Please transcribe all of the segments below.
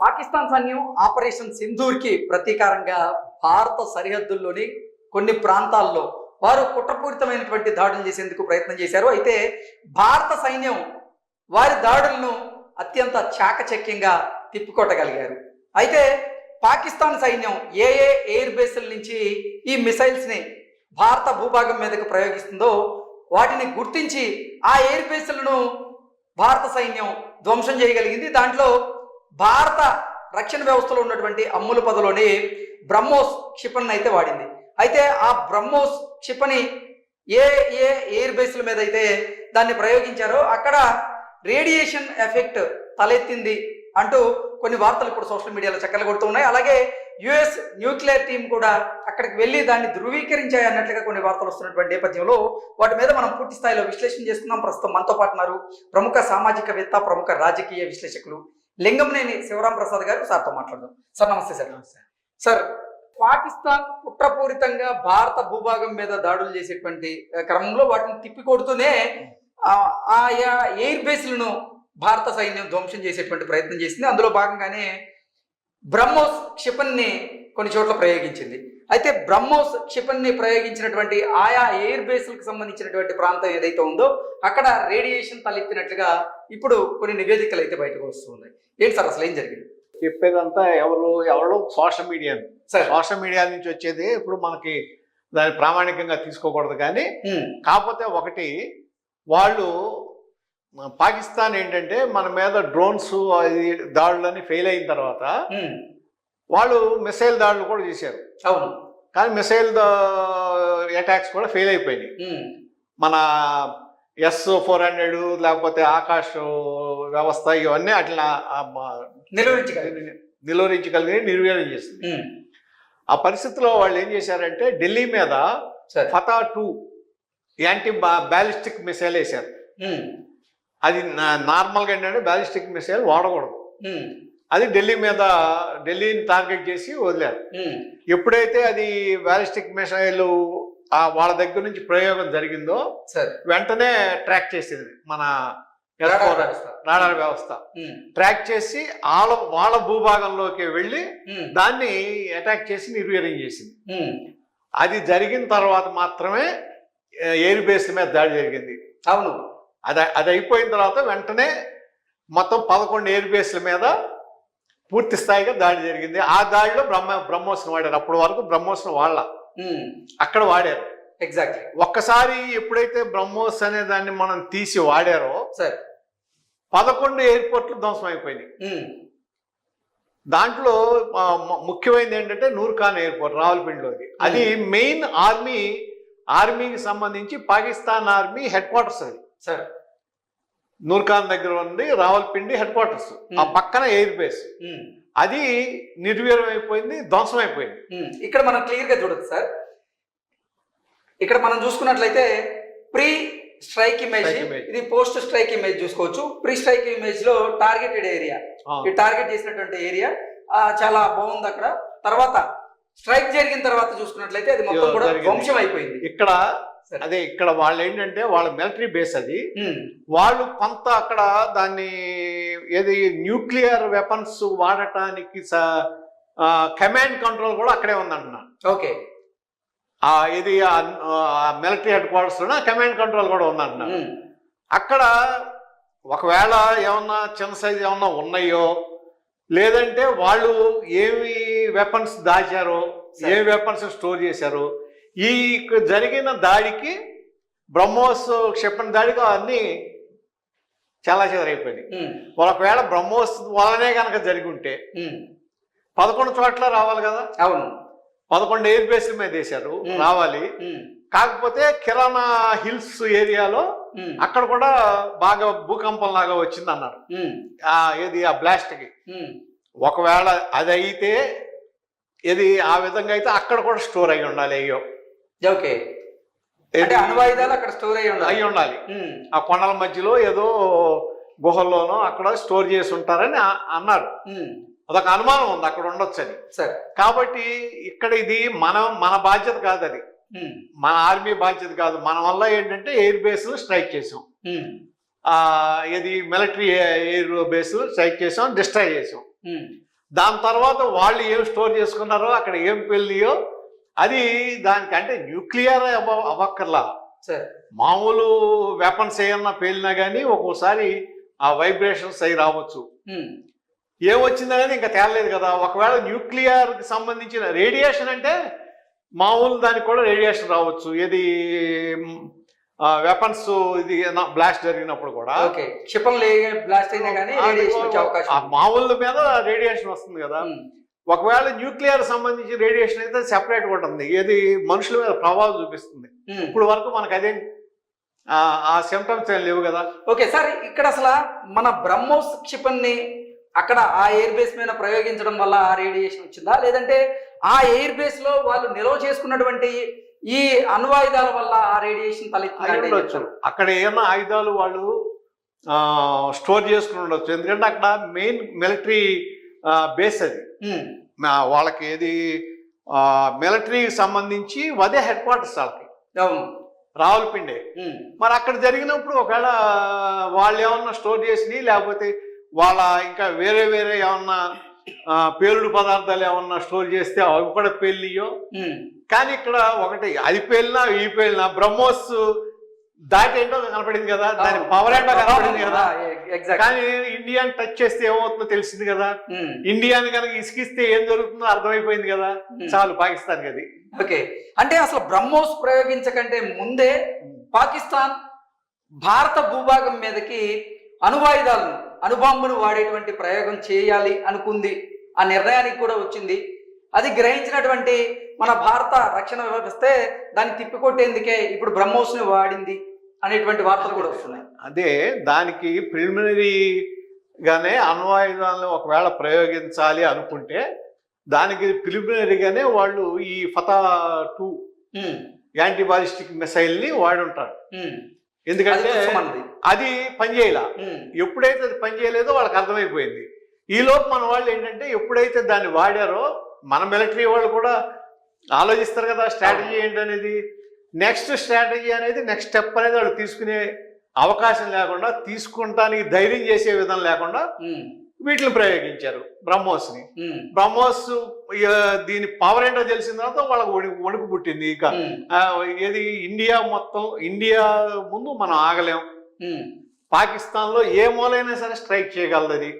పాకిస్తాన్ సైన్యం ఆపరేషన్ సింధూర్కి ప్రతీకారంగా భారత సరిహద్దుల్లోని కొన్ని ప్రాంతాల్లో వారు కుట్రపూరితమైనటువంటి దాడులు చేసేందుకు ప్రయత్నం చేశారు. అయితే భారత సైన్యం వారి దాడులను అత్యంత చాకచక్యంగా తిప్పికొట్టగలిగారు. అయితే పాకిస్తాన్ సైన్యం ఏ ఏ ఎయిర్ బేస్ల నుంచి ఈ మిసైల్స్ని భారత భూభాగం మీదకు ప్రయోగిస్తుందో వాటిని గుర్తించి ఆ ఎయిర్ బేస్లను భారత సైన్యం ధ్వంసం చేయగలిగింది. దాంట్లో భారత రక్షణ వ్యవస్థలో ఉన్నటువంటి అమ్ముల పదలోని బ్రహ్మోస్ క్షిపణిని అయితే వాడింది. అయితే ఆ బ్రహ్మోస్ క్షిపణి ఏ ఏ ఎయిర్ బేస్ల మీద అయితే దాన్ని ప్రయోగించారో అక్కడ రేడియేషన్ ఎఫెక్ట్ తలెత్తింది అంటూ కొన్ని వార్తలు ఇప్పుడు సోషల్ మీడియాలో చక్కర్లు కొడుతున్నాయి అలాగే యుఎస్ న్యూక్లియర్ టీం కూడా అక్కడికి వెళ్ళి దాన్ని ధృవీకరించాయి అన్నట్లుగా కొన్ని వార్తలు వస్తున్నటువంటి నేపథ్యంలో వాటి మీద మనం పూర్తి స్థాయిలో విశ్లేషణ చేస్తున్నాం. ప్రస్తుతం మనతో పాటున్నారు ప్రముఖ సామాజికవేత్త ప్రముఖ రాజకీయ విశ్లేషకులు లింగంనేని శివరాం ప్రసాద్ గారు సార్తో మాట్లాడదాం. సార్ నమస్తే సార్. నమస్తే. సార్ పాకిస్తాన్ కుట్రపూరితంగా భారత భూభాగం మీద దాడులు చేసేటువంటి క్రమంలో వాటిని తిప్పికొడుతూనే ఆయా ఎయిర్ బేస్లను భారత సైన్యం ధ్వంసం చేసేటువంటి ప్రయత్నం చేసింది. అందులో భాగంగానే బ్రహ్మోస్ క్షిపణిని కొన్ని చోట్ల ప్రయోగించింది. అయితే బ్రహ్మోస్ క్షిపణిని ప్రయోగించినటువంటి ఆయా ఎయిర్ బేస్లకు సంబంధించినటువంటి ప్రాంతం ఏదైతే ఉందో అక్కడ రేడియేషన్ తలెత్తినట్లుగా ఇప్పుడు కొన్ని నివేదికలు అయితే బయటకు వస్తున్నాయి. ఏంటి సార్? అసలు ఏం జరిగింది? చెప్పేదంతా ఎవరు ఎవరు social media sir. Social media నుంచి వచ్చేది ఇప్పుడు మనకి దాన్ని ప్రామాణికంగా తీసుకోకూడదు కానీ కాకపోతే ఒకటి వాళ్ళు పాకిస్తాన్ ఏంటంటే మన మీద డ్రోన్స్ అది దాడులని ఫెయిల్ అయిన తర్వాత వాళ్ళు మిసైల్ దాడులు కూడా చేశారు. అవును. కానీ మిసైల్ అటాక్స్ కూడా ఫెయిల్ అయిపోయినాయి. మన ఎస్ ఫోర్ హండ్రెడ్ లేకపోతే ఆకాశ్ వ్యవస్థ ఇవన్నీ అట్లా నిలువరించగలిగి నిర్వీర్యం చేసింది. ఆ పరిస్థితిలో వాళ్ళు ఏం చేశారంటే ఢిల్లీ మీద సరే. Fatah two anti ballistic missile వేశారు. అది నార్మల్గా ఏంటంటే బ్యాలిస్టిక్ మిసైల్ వాడకూడదు. అది ఢిల్లీ మీద ఢిల్లీని టార్గెట్ చేసి వదిలారు. ఎప్పుడైతే అది బ్యాలిస్టిక్ మిసైల్ ఆ వాళ్ళ దగ్గర నుంచి ప్రయోగం జరిగిందో సరే. వెంటనే ట్రాక్ చేసింది మన రాడార్ వ్యవస్థ. ట్రాక్ చేసి వాళ్ళ వాళ్ళ భూభాగంలోకి వెళ్ళి దాన్ని అటాక్ చేసి నిర్వీర్యం చేసింది. అది జరిగిన తర్వాత మాత్రమే ఎయిర్ బేస్ మీద దాడి జరిగింది. అవును. అది అది అయిపోయిన తర్వాత వెంటనే మొత్తం పదకొండు ఎయిర్ బేస్ల మీద పూర్తి స్థాయిగా దాడి జరిగింది. ఆ దాడిలో బ్రహ్మ బ్రహ్మోస్ను వాడారు. అప్పటి వరకు బ్రహ్మోస్ను వాళ్ళ. అక్కడ వాడారు. ఎగ్జాక్ట్లీ ఒక్కసారి ఎప్పుడైతే బ్రహ్మోస్ అనే దాన్ని మనం తీసి వాడారో సరే పదకొండు ఎయిర్పోర్ట్లు ధ్వంసం అయిపోయినాయి. దాంట్లో ముఖ్యమైనది ఏంటంటే నూర్ఖాన్ ఎయిర్పోర్ట్ రావులపిండిలోది అది మెయిన్ ఆర్మీ ఆర్మీకి సంబంధించి పాకిస్తాన్ ఆర్మీ హెడ్ క్వార్టర్స్ అది. సరే నూర్ఖాన్ దగ్గర ఉంది రావల్పిండి హెడ్ క్వార్టర్స్. ఆ. పక్కన ఎయిర్ బేస్. అది నిర్వీర్యం అయిపోయింది ధ్వంసం అయిపోయింది ఇక్కడ మనం క్లియర్గా చూడొచ్చు సార్. ఇక్కడ మనం చూసుకున్నట్లయితే ప్రీ స్ట్రైక్ ఇమేజ్. ఇది పోస్ట్ స్ట్రైక్ ఇమేజ్ చూసుకోవచ్చు. ప్రీ స్ట్రైక్ ఇమేజ్లో టార్గెటెడ్ ఏరియా. ఈ టార్గెట్ చేసినటువంటి ఏరియా చాలా బాగుంది అక్కడ. తర్వాత స్ట్రైక్ జరిగిన తర్వాత చూసుకున్నట్లయితే అది మొత్తం కూడా. ధ్వంసం అయిపోయింది ఇక్కడ. అదే ఇక్కడ వాళ్ళు ఏంటంటే వాళ్ళ మిలిటరీ బేస్ అది. వాళ్ళు కొంత అక్కడ దాన్ని ఏది న్యూక్లియర్ వెపన్స్ వాడటానికి కమాండ్ కంట్రోల్ కూడా అక్కడే ఉందంటున్నారు. ఓకే. ఆ ఇది మిలిటరీ హెడ్ క్వార్టర్స్లో కమాండ్ కంట్రోల్ కూడా ఉందంటున్నారు. ఉమ్, అక్కడ ఒకవేళ ఏమన్నా చిన్న సైజు ఏమన్నా ఉన్నాయో లేదంటే వాళ్ళు ఏమి వెపన్స్ దాచారో ఏ వెపన్స్ స్టోర్ చేశారో ఈ జరిగిన దాడికి బ్రహ్మోస్ క్షిపణి దాడికి అన్నీ చాలా చెదరైపోయినాయి. ఉమ్, ఒకవేళ బ్రహ్మోస్ వలనే కనుక జరిగి ఉంటే పదకొండు చోట్ల రావాలి కదా? అవును. పదకొండు ఎయిర్ బేస్ల మీద వేశారు. రావాలి. కాకపోతే కిరాణా హిల్స్ ఏరియాలో అక్కడ కూడా బాగా భూకంపం లాగా వచ్చింది అన్నారు ఆ ఏది? ఆ బ్లాస్ట్కి ఒకవేళ అది అయితే ఇది ఆ విధంగా అయితే అక్కడ కూడా స్టోర్ అయి ఉండాలి అయ్యో. ఓకే అంటే అణువాయుధాలు అక్కడ స్టోర్ అయ్యి ఉండాలి. అయి ఉండాలి. ఉమ్, ఆ కొండల మధ్యలో ఏదో గుహల్లోనో అక్కడ స్టోర్ చేసి ఉంటారని అన్నారు. ఉమ్, అదొక అనుమానం ఉంది అక్కడ ఉండొచ్చని. సరే. కాబట్టి ఇక్కడ ఇది మన మన బాధ్యత కాదు అది. ఉమ్, మన ఆర్మీ బాధ్యత కాదు. మన వల్ల ఏంటంటే ఎయిర్ బేస్ స్ట్రైక్ చేసాం. ఇది మిలిటరీ ఎయిర్ బేస్ స్ట్రైక్ చేసాం డిస్ట్రాయ్ చేసాం. దాని తర్వాత వాళ్ళు ఏం స్టోర్ చేసుకున్నారో అక్కడ ఏం పెళ్ళియో అది దానికి అంటే న్యూక్లియర్ అవ అవ్వక్కర్లా. మామూలు వెపన్స్ ఏమన్నా పేలినా కానీ ఒక్కోసారి ఆ వైబ్రేషన్స్ అయి రావచ్చు. ఏమొచ్చిందనేది ఇంకా తేలలేదు కదా. ఒకవేళ న్యూక్లియర్కి సంబంధించిన రేడియేషన్ అంటే మామూలు దానికి కూడా రేడియేషన్ రావచ్చు. ఏది వెపన్స్ ఇది బ్లాస్ట్ జరిగినప్పుడు కూడా. ఓకే. క్షిపణులు బ్లాస్ట్ అయినా కానీ. మామూలు మీద రేడియేషన్ వస్తుంది కదా. ఒకవేళ న్యూక్లియర్ సంబంధించి రేడియేషన్ అయితే సెపరేట్ ఉంటుంది. ఏది మనుషుల మీద ప్రభావం చూపిస్తుంది. ఉమ్. ఇప్పుడు వరకు మనకు అదే ఆ- సిమ్టమ్స్ ఏం లేవు కదా. ఓకే సార్ ఇక్కడ అసలు మన బ్రహ్మోస్ క్షిపణిని అక్కడ ఆ ఎయిర్ బేస్ మీద ప్రయోగించడం వల్ల ఆ రేడియేషన్ వచ్చిందా? లేదంటే ఆ ఎయిర్ బేస్లో వాళ్ళు నిల్వ చేసుకున్నటువంటి ఈ అణ్వాయుధాల వల్ల ఆ రేడియేషన్ తలెత్తిందా అక్కడ ఏమన్నా ఆయుధాలు వాళ్ళు స్టోర్ చేసుకుని ఉండొచ్చు. ఎందుకంటే అక్కడ మెయిన్ మిలిటరీ బేస్ అది. మా- వాళ్ళకి ఏది మిలిటరీకి సంబంధించి అదే హెడ్ క్వార్టర్స్ వాళ్ళకి. రావులపిండే. మరి అక్కడ జరిగినప్పుడు ఒకవేళ వాళ్ళు ఏమన్నా స్టోర్ చేసి లేకపోతే వాళ్ళ ఇంకా వేరే వేరే ఏమన్నా పేలుడు పదార్థాలు ఏమన్నా స్టోర్ చేస్తే అవి కూడా పేలియో. కానీ ఇక్కడ ఒకటి అది పేలినా ఈ పేలినా బ్రహ్మోస్ దాటి ఏంటో కనపడింది కదా. దాని పవర్ ఏంటో కనపడింది కదా. కానీ ఇండియాని టచ్ చేస్తే ఏమవుతుందో తెలిసింది కదా. ఇండియాని కనుక ఇసుకిస్తే ఏం జరుగుతుందో అర్థమైపోయింది కదా. ఉమ్. చాలు పాకిస్తాన్ అది ఓకే. అంటే అసలు బ్రహ్మోస్ ప్రయోగించకంటే ముందే పాకిస్తాన్ భారత భూభాగం మీదకి అణువాయుధాలను అణుబాంబును వాడేటువంటి ప్రయోగం చేయాలి అనుకుంది. ఆ నిర్ణయానికి కూడా వచ్చింది. అది గ్రహించినటువంటి మన భారత రక్షణ వ్యవస్థే దాన్ని తిప్పికొట్టేందుకే ఇప్పుడు బ్రహ్మోస్ని వాడింది అనేటువంటి వార్తలు కూడా వస్తున్నాయి. అదే దానికి ప్రిలిమినరీగానే అణ్వాయుధాలను ఒకవేళ ప్రయోగించాలి అనుకుంటే దానికి ప్రిలిమినరీగానే వాళ్ళు ఈ ఫతా టూ యాంటీ బాలిస్టిక్ మిసైల్ని వాడి ఉంటారు ఎందుకంటే. అది పనిచేయాల. ఎప్పుడైతే అది పనిచేయలేదో వాళ్ళకి అర్థమైపోయింది. ఈ లోపు మన వాళ్ళు ఏంటంటే ఎప్పుడైతే దాన్ని వాడారో మన మిలిటరీ వాళ్ళు కూడా ఆలోచిస్తారు కదా స్ట్రాటజీ ఏంటనేది? నెక్స్ట్ స్ట్రాటజీ అనేది నెక్స్ట్ స్టెప్ అనేది వాళ్ళు తీసుకునే అవకాశం లేకుండా తీసుకుంటానికి ధైర్యం చేసే విధం లేకుండా వీటిని ప్రయోగించారు బ్రహ్మోస్ని. బ్రహ్మోస్ దీని పవర్ ఏంటో తెలిసిన తర్వాత వాళ్ళకి వణుకు వణుకు పుట్టింది. ఇక ఏది? ఇండియా మొత్తం ఇండియా ముందు మనం ఆగలేం. ఉమ్, పాకిస్తాన్లో ఏ మూలైనా సరే స్ట్రైక్ చేయగలదు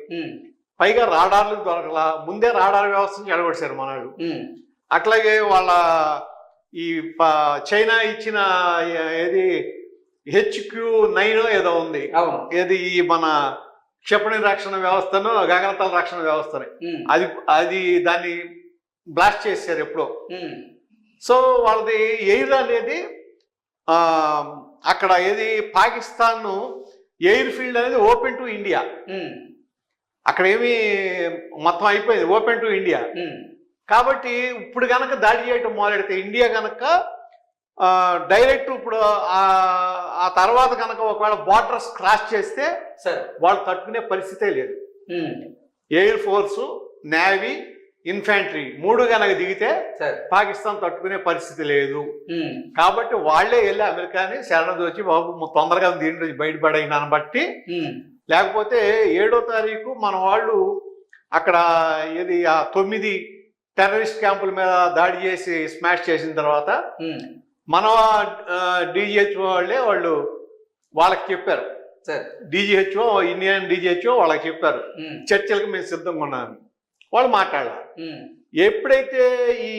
పైగా రాడార్లకు దొరకలా. ముందే రాడార్ వ్యవస్థను చెడగొట్టారు మనవాడు అట్లాగే వాళ్ళ ఈ చైనా ఇచ్చిన ఏది హెచ్క్యూ నైన్ ఏదో ఉంది. ఏది ఈ మన క్షిపణి రక్షణ వ్యవస్థను గగనతల రక్షణ వ్యవస్థని. అది అది దాన్ని బ్లాస్ట్ చేశారు ఎప్పుడో. సో వాళ్ళది ఎయిర్ అనేది అక్కడ ఏది పాకిస్తాన్ ఎయిర్ ఫీల్డ్ అనేది ఓపెన్ టు ఇండియా. అక్కడ ఏమి మొత్తం అయిపోయింది. ఓపెన్ టు ఇండియా కాబట్టి ఇప్పుడు కనుక దాడి చేయటం మొదలెడితే ఇండియా కనుక డైరెక్ట్ ఇప్పుడు ఆ తర్వాత కనుక ఒకవేళ బార్డర్స్ క్రాస్ చేస్తే సరే. వాళ్ళు తట్టుకునే పరిస్థితే లేదు. ఎయిర్ ఫోర్సు నేవీ ఇన్ఫాంట్రీ మూడు కనుక దిగితే సరే. పాకిస్తాన్ తట్టుకునే పరిస్థితి లేదు. కాబట్టి వాళ్ళే వెళ్ళి అమెరికాని శరణదోచి బాబు ము- తొందరగా దీంట్లో బయటపడినాన్ని బట్టి ఉమ్, లేకపోతే ఏడో తారీఖు మన వాళ్ళు అక్కడ ఏది ఆ తొమ్మిది టెర్రరిస్ట్ క్యాంపుల మీద దాడి చేసి స్మాష్ చేసిన తర్వాత మన డిజిహెచ్ఓ వాళ్ళే వాళ్ళు వాళ్ళకి చెప్పారు. డిజిహెచ్ఓ ఇండియన్ డిజిహెచ్ఓ వాళ్ళకి చెప్పారు. చర్చలకు మేము సిద్ధంగా ఉన్నాము. వాళ్ళు మాట్లాడారు. ఉమ్, ఎప్పుడైతే ఈ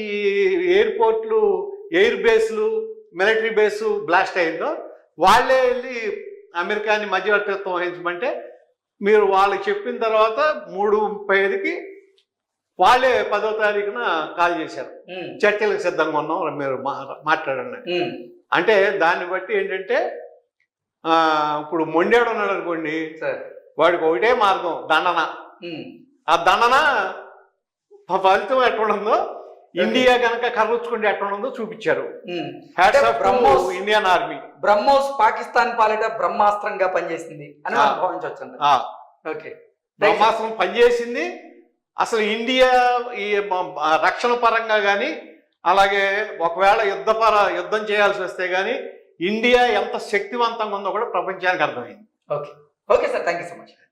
ఎయిర్పోర్ట్లు ఎయిర్ బేస్లు మిలిటరీ బేసు బ్లాస్ట్ అయిందో వాళ్ళే వెళ్ళి అమెరికాని మధ్యవర్తిత్వం వహించమంటే మీరు వాళ్ళకి చెప్పిన తర్వాత మూడు ముప్పై ఐదుకి వాళ్ళే పదో తారీఖున కాల్ చేశారు. చర్చలకు సిద్ధంగా ఉన్నాం మీరు మాట్లాడండి. అంటే దాన్ని బట్టి ఏంటంటే ఇప్పుడు మొండాడు ఉన్నాడు అనుకోండి వాడికి ఒకటే మార్గం దండన. ఆ దండన ఫలితం ఎట్లుందో ఇండియా కనుక కర్రుచ్చుకుంటే చూపించారు. హ్యాట్స్ అంటే off BrahMos Indian army BrahMos Pakistan పాలిట బ్రహ్మాస్త్రంగా పనిచేసింది అని. భావించవచ్చు ఓకే. బ్రహ్మాస్త్రం పనిచేసింది. అసలు ఇండియా ఈ రక్షణ పరంగా కానీ అలాగే ఒకవేళ యుద్ధ పర యుద్ధం చేయాల్సి వస్తే కానీ ఇండియా ఎంత శక్తివంతంగా ఉందో కూడా ప్రపంచానికి అర్థమైంది. Okay. Okay sir. Thank you so much.